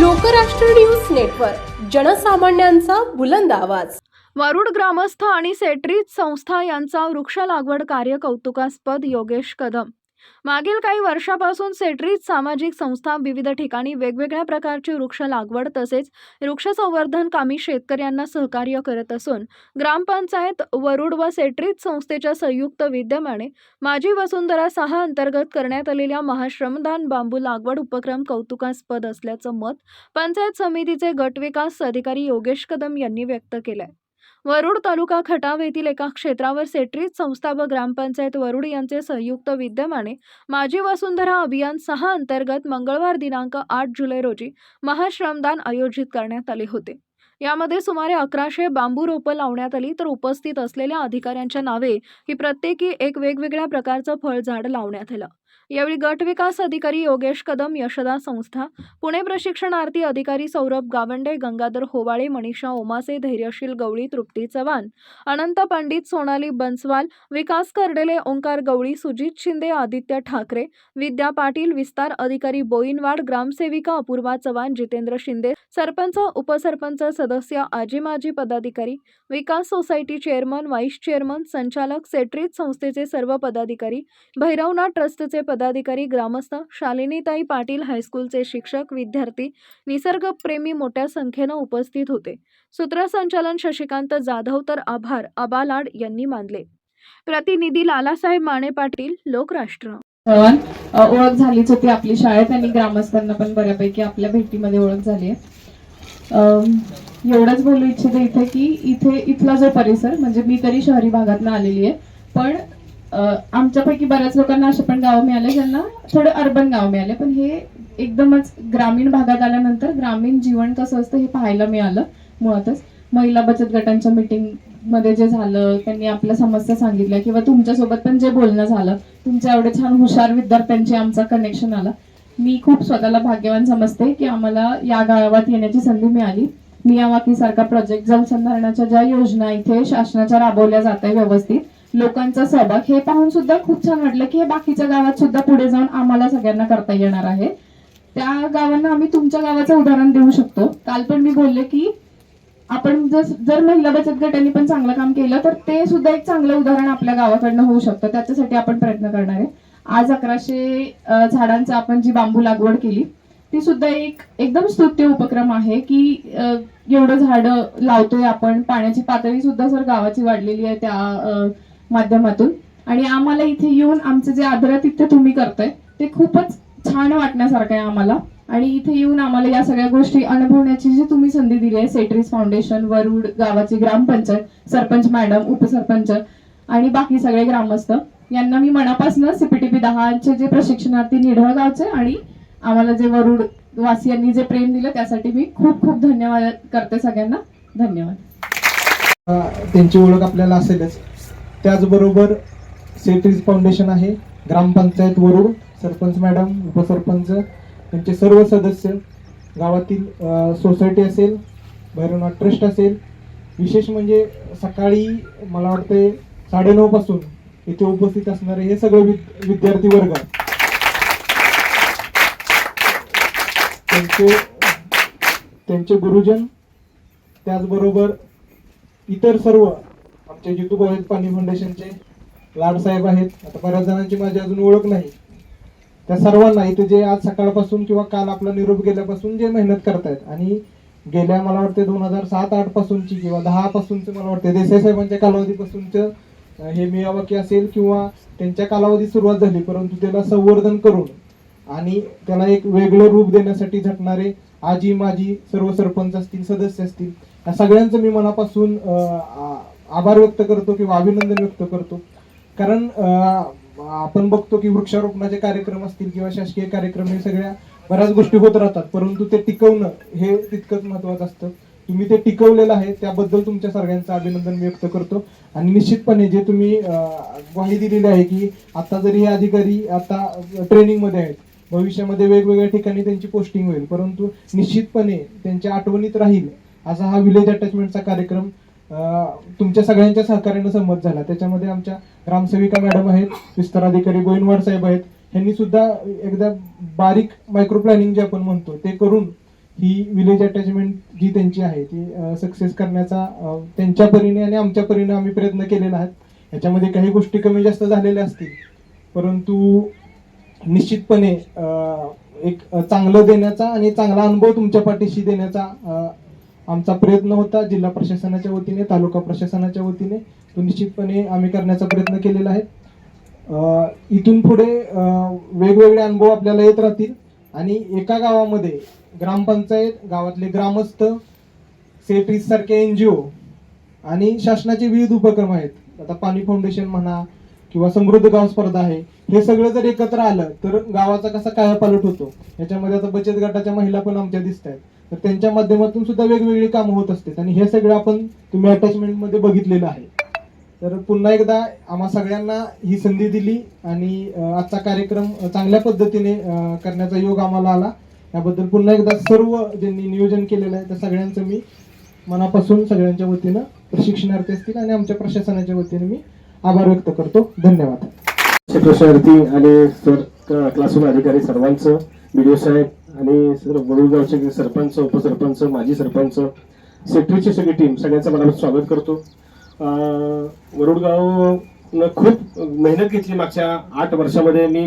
Lokrashtra news network जनसामान्यांचा बुलंद आवाज. वरुड ग्रामस्थ आणि सेट्रीज संस्था यांचा वृक्ष लागवड कार्य कौतुकास्पद योगेश कदम. मागील काही वर्षापासून सेट्रीज सामाजिक संस्था विविध ठिकाणी वेगवेगळ्या प्रकारची वृक्ष लागवड तसेच वृक्ष संवर्धन कामी शेतकऱ्यांना सहकार्य करत असून ग्रामपंचायत वरुड व सेट्रीज संस्थेच्या संयुक्त विद्यमाने माझी वसुंधरा सहा अंतर्गत करण्यात आलेल्या महाश्रमदान बांबू लागवड उपक्रम कौतुकास्पद असल्याचं मत पंचायत समितीचे गटविकास अधिकारी योगेश कदम यांनी व्यक्त केलंय. वरुड तालुका खटाव येथील एका क्षेत्रावर सेट्रीज संस्था व ग्रामपंचायत वरुड यांचे संयुक्त विद्यमाने माझी वसुंधरा अभियान सहा अंतर्गत मंगळवार दिनांक आठ जुलै रोजी महाश्रमदान आयोजित करण्यात आले होते. यामध्ये सुमारे अकराशे बांबू रोपं लावण्यात आली तर उपस्थित असलेल्या अधिकाऱ्यांच्या नावे ही प्रत्येकी एक वेगवेगळ्या प्रकारचं फळझाड लावण्यात आलं. यावेळी गट विकास अधिकारी योगेश कदम यशदा संस्था पुणे प्रशिक्षणार्थी अधिकारी सौरभ गावंडे गंगाधर होवाळे मनीषा ओमासे धैर्यशील गवळी तृप्ती चव्हाण अनंत पंडित सोनाली बन्सवाल विकास कर्डेले ओंकार गवळी सुजित शिंदे आदित्य ठाकरे विद्या पाटील विस्तार अधिकारी बोईनवाड ग्रामसेविका अपूर्वा चव्हाण जितेंद्र शिंदे सरपंच उपसरपंच सदस्य आजी माजी पदाधिकारी विकास सोसायटी चेअरमन व्हाईस चेअरमन संचालक सेट्रीज संस्थेचे सर्व पदाधिकारी भैरवनाथ ट्रस्टचे पदाधिकारी ग्रामस्थ शालिनीताई पाटील हायस्कूलचे शिक्षक विद्यार्थी निसर्गप्रेमी मोठ्या संख्येनं उपस्थित होते. सूत्रसंचालन शशिकांत जाधव तर आभार आबालाड यांनी मानले. प्रतिनिधी लालासाहेब माने पाटील लोकराष्ट्र. ओळख झालीच होती आपली शाळेत आणि ग्रामस्थांना पण बऱ्यापैकी आपल्या भेटीमध्ये ओळख झाली आहे. एवढंच बोलू इच्छिते इथे की इथे इथला जो परिसर म्हणजे मी तरी शहरी भागातनं आलेली आहे पण आमच्यापैकी बऱ्याच लोकांना असे पण गाव मिळाले ज्यांना थोडं अर्बन गाव मिळाले. पण हे एकदमच ग्रामीण भागात आल्यानंतर ग्रामीण जीवन कसं असतं हे पाहायला मिळालं मुळातच. महिला बचत गटांच्या मीटिंगमध्ये जे झालं त्यांनी आपल्या समस्या सांगितल्या किंवा तुमच्यासोबत पण जे बोलणं झालं तुमच्या एवढे छान हुशार विद्यार्थ्यांची आमचा कनेक्शन आला. मी खूप स्वतःला भाग्यवान समजते की आम्हाला या गावात येण्याची संधी मिळाली. मियावाकी सारखा प्रोजेक्ट जलसंधारणाच्या ज्या योजना इथे शासनाच्या राबवल्या जात आहे व्यवस्थित लोकांचा सहभाग हे पाहून सुद्धा खूप छान वाटलं की हे बाकीच्या गावात सुद्धा पुढे जाऊन आम्हाला सगळ्यांना करता येणार आहे. त्या गावांना आम्ही तुमच्या गावाचं उदाहरण देऊ शकतो. काल पण मी बोलले की आपण जर जर महिला बचत गटांनी पण चांगलं काम केलं तर ते सुद्धा एक चांगलं उदाहरण आपल्या गावाकडनं होऊ शकतं. त्याच्यासाठी आपण प्रयत्न करणार आहे. आज अकराशे झाडांचा आपण जी बांबू लागवड केली ती सुद्धा एक एकदम स्तुत्य उपक्रम आहे की एवढं झाड लावतोय आपण. पाण्याची पातळी सुद्धा सर गावाची वाढलेली आहे. त्या माध्यमातून. आणि आम्हाला इथे येऊन आमचे जे आदरातिथ्य तुम्ही करताय ते खूपच छान वाटण्यासारखं आहे आम्हाला. आणि इथे येऊन आम्हाला या सगळ्या गोष्टी अनुभवण्याची जी तुम्ही संधी दिली आहे सेट्रीज फाउंडेशन वरुड गावाची ग्रामपंचायत सरपंच मॅडम उपसरपंच आणि बाकी सगळे ग्रामस्थ यांना मी मनापासून सीपीटीपी दहाचे जे प्रशिक्षणार्थी निढळ गावचे आणि आम्हाला जे वरुड वासियांनी जे प्रेम दिलं त्यासाठी मी खूप खूप धन्यवाद करते सगळ्यांना. धन्यवाद. त्यांची ओळख आपल्याला असेलच. त्याचबरोबर सेट्रीज फाउंडेशन आहे ग्रामपंचायत वरुड सरपंच मॅडम उपसरपंच त्यांचे सर्व सदस्य गावातील सोसायटी असेल भैरवनाथ ट्रस्ट असेल. विशेष म्हणजे सकाळी मला वाटते साडेनऊपासून इथे उपस्थित असणारे हे सगळे विद- विद्यार्थी वर्ग. त्यांचे त्यांचे गुरुजन त्याचबरोबर इतर सर्व आमचे जितू आहेत पाणी फाउंडेशनचे लाडसाहेब आहेत. आता बऱ्याच जणांची माझी अजून ओळख नाही. त्या सर्वांना इथे जे आज सकाळपासून किंवा काल आपला निरोप गेल्यापासून जे मेहनत करतायत आणि गेल्या मला वाटते दोन हजार सात आठ पासूनची किंवा दहा पासूनचे मला वाटते देसाई साहेबांच्या कालावधीपासूनचं हे मियावाकी असेल किंवा त्यांच्या कालावधी सुरुवात झाली परंतु त्याला संवर्धन करून आणि त्याला एक वेगळं रूप देण्यासाठी झटणारे आजी माजी सर्व सरपंच असतील सदस्य असतील या सगळ्यांचं मी मनापासून आभार व्यक्त करतो किंवा अभिनंदन व्यक्त करतो. कारण आपण बघतो की वृक्षारोपणाचे कार्यक्रम असतील किंवा शासकीय कार्यक्रम हे सगळ्या बऱ्याच गोष्टी होत राहतात. परंतु ते टिकवणं हे तितकंच महत्वाचं असतं. तुम्ही ते टिकवलेलं आहे त्याबद्दल तुमच्या सगळ्यांचं अभिनंदन व्यक्त करतो. आणि निश्चितपणे जे तुम्ही ग्वाही दिलेली आहे की आता जरी हे अधिकारी आता ट्रेनिंगमध्ये आहेत भविष्यामध्ये वेगवेगळ्या ठिकाणी त्यांची पोस्टिंग होईल. परंतु निश्चितपणे त्यांच्या आठवणीत राहील असा हा विलेज अटॅचमेंटचा कार्यक्रम तुमच्या सगळ्यांच्या सहकार्यानं संमत झाला. त्याच्यामध्ये आमच्या ग्रामसेविका मॅडम आहेत विस्तार अधिकारी गोविंदवाड साहेब आहेत. यांनी सुद्धा एकदा बारीक मायक्रो प्लॅनिंग जे आपण म्हणतो ते करून ही विलेज अटॅचमेंट जी त्यांची आहे ती सक्सेस करण्याचा त्यांच्या परीने आणि आमच्या परीने आम्ही प्रयत्न केलेला आहे. याच्यामध्ये काही गोष्टी कमी जास्त झालेल्या असतील परंतु निश्चितपणे एक चांगलं देण्याचा आणि चांगला अनुभव तुमच्या पाठीशी देण्याचा आमचा प्रयत्न होता जिल्हा प्रशासनाच्या वतीने तालुका प्रशासनाच्या वतीने. तो निश्चितपणे आम्ही करण्याचा प्रयत्न केलेला आहे. इथून पुढे वेगवेगळे अनुभव आपल्याला येत राहतील. आणि एका गावामध्ये ग्रामपंचायत गावातले ग्रामस्थ सेट्रीज सारखे एन जी ओ आणि शासनाचे विविध उपक्रम आहेत. आता पाणी फाउंडेशन म्हणा किंवा समृद्ध गाव स्पर्धा आहे हे सगळं जर एकत्र आलं तर गावाचा कसा कायापालट होतो? याच्यामध्ये आता बचत गटाच्या महिला पण आमच्या दिसत आहेत. तर त्यांच्या माध्यमातून सुद्धा वेगवेगळी कामं होत असतात. आणि हे सगळं आपण तुम्ही अटॅचमेंटमध्ये बघितलेलं आहे. तर पुन्हा एकदा आम्हा सगळ्यांना ही संधी दिली आणि आजचा कार्यक्रम चांगल्या पद्धतीने करण्याचा योग आम्हाला आला. याबद्दल पुन्हा एकदा सर्व ज्यांनी नियोजन केलेलं आहे त्या सगळ्यांचं मी मनापासून सगळ्यांच्या वतीनं प्रशिक्षणार्थी असतील आणि आमच्या प्रशासनाच्या वतीने मी आभार व्यक्त करतो. धन्यवाद. क्षेत्रशार्थी आणि सर क्लासरूम अधिकारी सर्वांचं व्हिडिओ साहेब आणि सर्व वडूळगावचे सरपंच उपसरपंच माजी सरपंच सेक्टरीची सगळी टीम सगळ्यांचं मनापासून स्वागत करतो. वरुडगावनं खूप मेहनत घेतली मागच्या आठ वर्षामध्ये. मी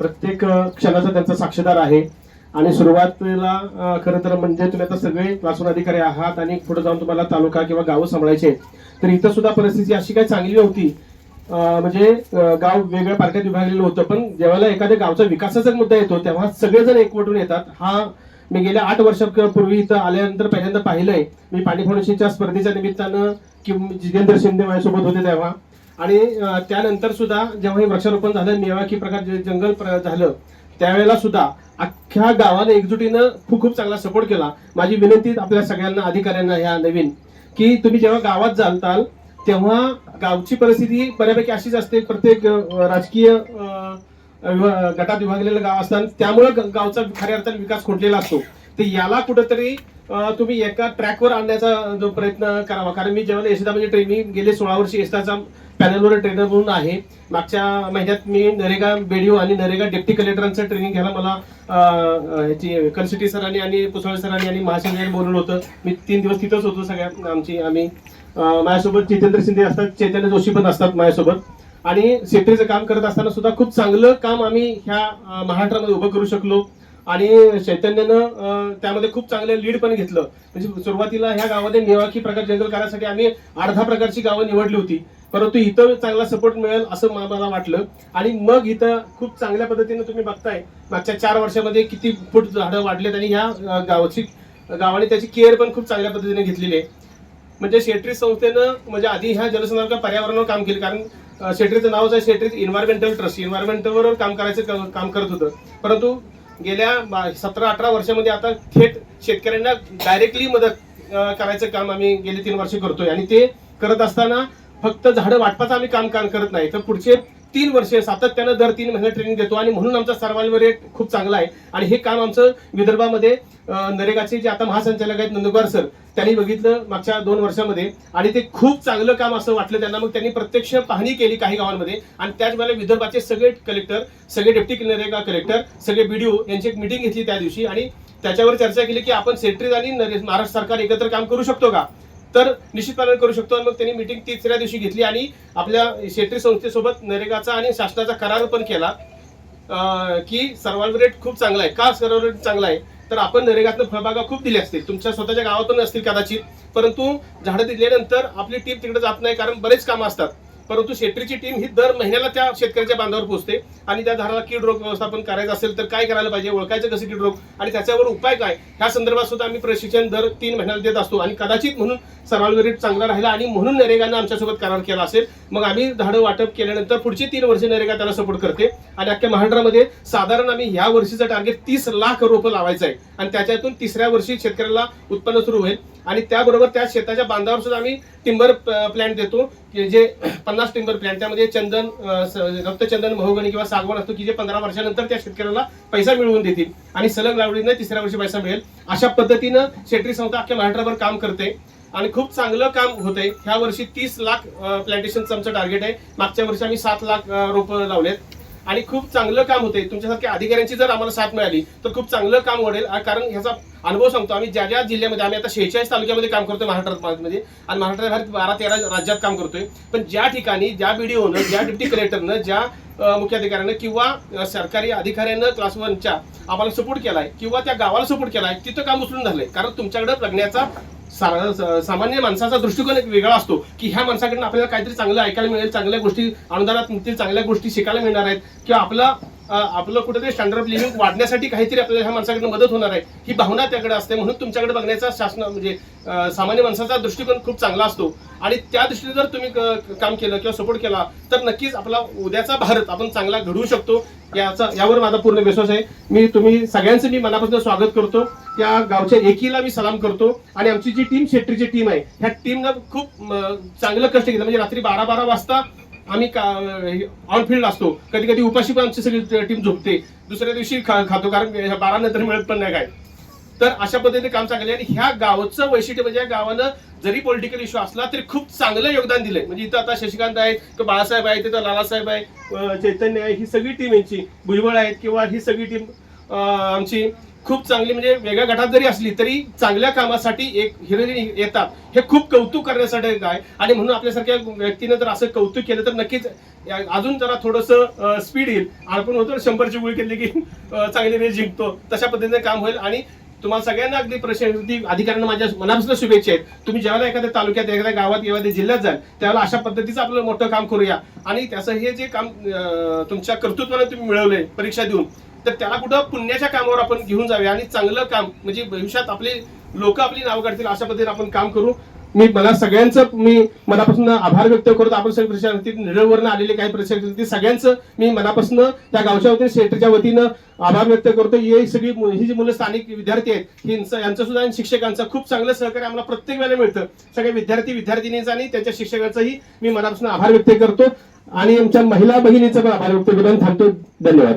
प्रत्येक क्षणाचा त्यांचा साक्षीदार आहे. आणि सुरुवातीला खरं तर म्हणजे तुम्ही आता सगळे क्लासून अधिकारी आहात आणि पुढे जाऊन तुम्हाला तालुका किंवा गावं सांभाळायचे तर इथं सुद्धा परिस्थिती अशी काही चांगली नव्हती म्हणजे गाव वेगळ्या पार्ट्यात विभागलेलं होतं पण जेव्हा एखाद्या गावचा विकासाचा मुद्दा येतो तेव्हा सगळेजण एकवटून येतात. हा मी गेल्या आठ वर्षापूर्वी इथं आल्यानंतर पहिल्यांदा पाहिलंय. मी पाणी फाउंडेशनच्या स्पर्धेच्या निमित्तानं कि जितेंद्र शिंदे माझ्यासोबत होते तेव्हा. आणि त्यानंतर सुद्धा जेव्हा हे वृक्षारोपण झालं नेवाकी प्रकार जे जंगल प्र- झालं त्यावेळेला सुद्धा अख्ख्या गावाने एकजुटीनं खूप खूप चांगला सपोर्ट केला. माझी विनंती आपल्या सगळ्यांना अधिकाऱ्यांना ह्या नवीन की तुम्ही जेव्हा गावात जालताल तेव्हा गावची परिस्थिती बऱ्यापैकी अशीच असते. प्रत्येक राजकीय गटात विभागलेलं गाव असतात त्यामुळे ग- गावचा खऱ्या अर्थाने विकास खुंटलेला असतो. तर याला कुठंतरी तुम्ही एका ट्रॅकवर आणण्याचा जो प्रयत्न करावा. कारण मी जेव्हा एसदा म्हणजे ट्रेनिंग गेले सोळा वर्षी एसदाचा पॅनलवर ट्रेनर म्हणून आहे. मागच्या महिन्यात मी नरेगा बेडिओ आणि नरेगा डेप्टी कलेक्टरांचं ट्रेनिंग घ्यायला मला ह्याची कलसिटी सरांनी आणि पुसळे सरांनी आणि महासंघाने बोलवलं होतं. मी तीन दिवस तिथंच होतो सगळ्या आमची आम्ही. माझ्यासोबत जितेंद्र शिंदे असतात चैतन्य जोशी पण असतात माझ्यासोबत. आणि सेक्टरीचं काम करत असताना सुद्धा खूप चांगलं काम आम्ही ह्या महाराष्ट्रामध्ये उभं करू शकलो. आणि चैतन्यानं त्यामध्ये खूप चांगलं लीड पण घेतलं. म्हणजे सुरुवातीला ह्या गावामध्ये निवाखी प्रकार जंगल करायसाठी आम्ही अर्धा प्रकारची गावं निवडली होती. परंतु इथं चांगला सपोर्ट मिळेल असं मला वाटलं. आणि मग इथं खूप चांगल्या पद्धतीने तुम्ही बघताय मागच्या चार वर्षामध्ये किती फूट झाडं वाढलेत आणि ह्या गावाची गावाने त्याची केअर पण खूप चांगल्या पद्धतीने घेतलेली आहे. म्हणजे शेट्री संस्थेनं म्हणजे आधी ह्या जलसंधारण पर्यावरणावर काम केलं. कारण शेट्रीचं नावच आहे शेट्रीत इन्व्हायरमेंटल ट्रस्ट इन्व्हायरमेंटवर काम करायचं क- काम करत होतं. परंतु गेल्या सतरा अठरा वर्षामध्ये आता थेट शेतकऱ्यांना डायरेक्टली मदत करायचं काम आम्ही गेले तीन वर्ष करतोय. आणि ते करत असताना फक्त झाडं वाटपाचं आम्ही काम काम करत नाही. तर पुढचे तीन वर्षे सातत्यानं दर तीन महिने ट्रेनिंग देतो आणि म्हणून आमचा सर्वायवल रेट खूप चांगला आहे. आणि हे काम आमचं विदर्भामध्ये नरेगाचे जे आता महासंचालक आहेत नंदुरबार सर त्यांनी बघितलं मागच्या दोन वर्षामध्ये आणि ते खूप चांगलं काम असं वाटलं त्यांना. मग त्यांनी प्रत्यक्ष पाहणी केली काही गावांमध्ये आणि त्याचवेळेला विदर्भाचे सगळे कलेक्टर सगळे डेप्टी नरेगा कलेक्टर सगळे बीडीओ यांची एक मिटिंग घेतली त्या दिवशी आणि त्याच्यावर चर्चा केली की आपण सेट्रीज आणि नरे- महाराष्ट्र सरकार एकत्र काम करू शकतो का? तर निश्चितपणे करू शकतो आणि मग त्यांनी मिटिंग तिसऱ्या दिवशी घेतली आणि आपल्या शेतकरी संस्थेसोबत नरेगाचा आणि शासनाचा करार पण केला. की सर्वायवल रेट खूप चांगला आहे. का सर्वायवल रेट चांगला आहे? तर आपण नरेगातनं फळबागा खूप दिल्या असतील. तुमच्या स्वतःच्या गावातून असतील कदाचित. परंतु झाडं दिल्यानंतर आपली टीम तिकडे जात नाही कारण बरेच कामं असतात. परंतु शेतकरीची टीम ही दर महिन्याला त्या शेतकऱ्याच्या बांधावर पोहोचते आणि त्या झाडाला कीड रोग व्यवस्थापन करायचं असेल तर काय करायला पाहिजे ओळखायचं कसं कीड रोग आणि त्याच्यावर उपाय काय? ह्या संदर्भात सुद्धा आम्ही प्रशिक्षण दर तीन महिन्याला देत असतो आणि कदाचित म्हणून सर्वांवर रेट चांगला राहिला आणि म्हणून नरेगानं आमच्यासोबत करार केला असेल मग आम्ही झाडं वाटप केल्यानंतर पुढची तीन वर्ष नरेगा त्याला सपोर्ट करते. आणि अख्ख्या महाराष्ट्रामध्ये साधारण आम्ही ह्या वर्षीचं टार्गेट तीस लाख रोपं लावायचं आहे आणि त्याच्यातून तिसऱ्या वर्षी शेतकऱ्याला उत्पन्न सुरू होईल. आणि त्याबरोबर त्या शेताच्या बांधावर सुद्धा आम्ही टिंबर प्लॅन्ट देतो. की जे पन्नास टिंबर प्लॅन्ट त्यामध्ये चंदन स- रक्तचंदन महोगणी किंवा सागवण असतो की जे पंधरा वर्षानंतर त्या शेतकऱ्याला पैसा मिळवून देतील. आणि सलग लावडीने तिसऱ्या वर्षी पैसा मिळेल. अशा पद्धतीनं शेतकरी संस्था अख्ख्या महाराष्ट्रावर काम करते. आणि खूप चांगलं काम होतंय. ह्या वर्षी तीस लाख प्लॅन्टेशनचं आमचं टार्गेट आहे. मागच्या वर्षी आम्ही सात लाख रोपं लावलेत. आणि खूप चांगलं काम होते तुमच्यासारख्या अधिकाऱ्यांची जर आम्हाला साथ मिळाली तर खूप चांगलं काम वाढेल कारण ह्याचा अनुभव सांगतो. आम्ही ज्या ज्या जिल्ह्यामध्ये आम्ही आता शेहेचाळीस तालुक्यामध्ये काम करतोय महाराष्ट्रामध्ये म्हणजे, आणि महाराष्ट्रात बारा तेरा राज्यात काम करतोय. पण ज्या ठिकाणी ज्या बीडीओनं ज्या डिप्टी कलेक्टरनं ज्या मुख्याधिकाऱ्यानं किंवा सरकारी अधिकाऱ्यानं क्लास वनच्या आम्हाला सपोर्ट केलाय किंवा त्या गावाला सपोर्ट केलाय तिथं काम उचलून झालंय कारण तुमच्याकडे बघण्याचा सा- सामान्य माणसाचा दृष्टिकोन एक वेगळा असतो की ह्या माणसाकडनं आपल्याला काहीतरी चांगलं ऐकायला मिळेल चांगल्या गोष्टी अनुदानात मिळतील चांगल्या गोष्टी शिकायला मिळणार आहेत किंवा आपला आपलं कुठेतरी स्टँडर्ड ऑफ लिव्हिंग वाढण्यासाठी काहीतरी आपल्याला ह्या माणसाकडनं मदत होणार आहे. ही भावना त्याकडे असते म्हणून तुमच्याकडे बघण्याचा शासन म्हणजे सामान्य माणसाचा दृष्टिकोन खूप चांगला असतो. आणि त्या दृष्टीने जर तुम्ही काम केलं किंवा सपोर्ट केला तर नक्कीच आपला उद्याचा भारत आपण चांगला घडवू शकतो. याचा यावर माझा पूर्ण विश्वास आहे. मी तुम्ही सगळ्यांचं मी मनापासून स्वागत करतो. त्या गावच्या एकीला मी सलाम करतो. आणि आमची जी टीम शेट्टीची टीम आहे ह्या टीमनं खूप चांगलं कष्ट घेतलं म्हणजे रात्री बारा बारा वाजता आम्ही ऑन फील्ड असतो. कधी कधी उपाशी पण आमची सगळी टीम झोपते. दुसऱ्या दिवशी खा- खातो कारण बारा नंतर मिळत पण नाही काय. तर अशा पद्धतीने काम चांगले आणि ह्या गावचं वैशिष्ट्य म्हणजे या गावानं जरी पॉलिटिकल इश्यू असला तरी खूप चांगलं योगदान दिलंय. म्हणजे इथं आता शशिकांत आहेत किंवा बाळासाहेब आहेत तिथं लालासाहेब आहे चैतन्य आहे ही सगळी टीम यांची भुजबळ आहेत किंवा ही सगळी टीम आमची खूप चांगली म्हणजे वेगळ्या गटात जरी असली तरी चांगल्या कामासाठी एक हिरोईन येतात. हे खूप कौतुक करण्यासाठी काय आहे. आणि म्हणून आपल्यासारख्या व्यक्तीने जर असं कौतुक केलं तर नक्कीच अजून जरा थोडंसं स्पीड येईल. आपण होतो शंभरची गुळी केली की चांगली वेळ जिंकतो. तशा पद्धतीने काम होईल. आणि तुम्हाला सगळ्यांना अगदी प्रशासकीय अधिकाऱ्यांना माझ्या मनापासून शुभेच्छा आहेत. तुम्ही ज्यावेळेला एखाद्या तालुक्यात एखाद्या गावात एखाद्या जिल्ह्यात जाल त्यावेळेला अशा पद्धतीचं आपलं मोठं काम करूया. आणि त्याचं हे जे काम तुमच्या कर्तृत्वाने तुम्ही मिळवलंय परीक्षा देऊन तर त्याला कुठं पुण्याच्या कामावर आपण घेऊन जावे आणि चांगलं काम म्हणजे भविष्यात आपले लोक आपली नावं काढतील अशा पद्धतीने आपण काम करू. मी मला सगळ्यांचं मी मनापासून आभार व्यक्त करतो. आपण सगळे प्रशासनातील निरवरनं आलेले काही प्रशासकीय सगळ्यांचं मी मनापासून त्या गावच्या वतीने सेटच्या वतीनं आभार व्यक्त करतो. ही सगळी ही जी मुलं स्थानिक विद्यार्थी आहेत यांचं सुद्धा आणि शिक्षकांचं खूप चांगलं सहकार्य आम्हाला प्रत्येक वेळेला मिळतं. सगळ्या विद्यार्थी विद्यार्थिनीचं आणि त्यांच्या शिक्षकांचाही मी मनापासून आभार व्यक्त करतो. आणि आमच्या महिला भगिनीचा पण आभार व्यक्त करून थांबतो. धन्यवाद.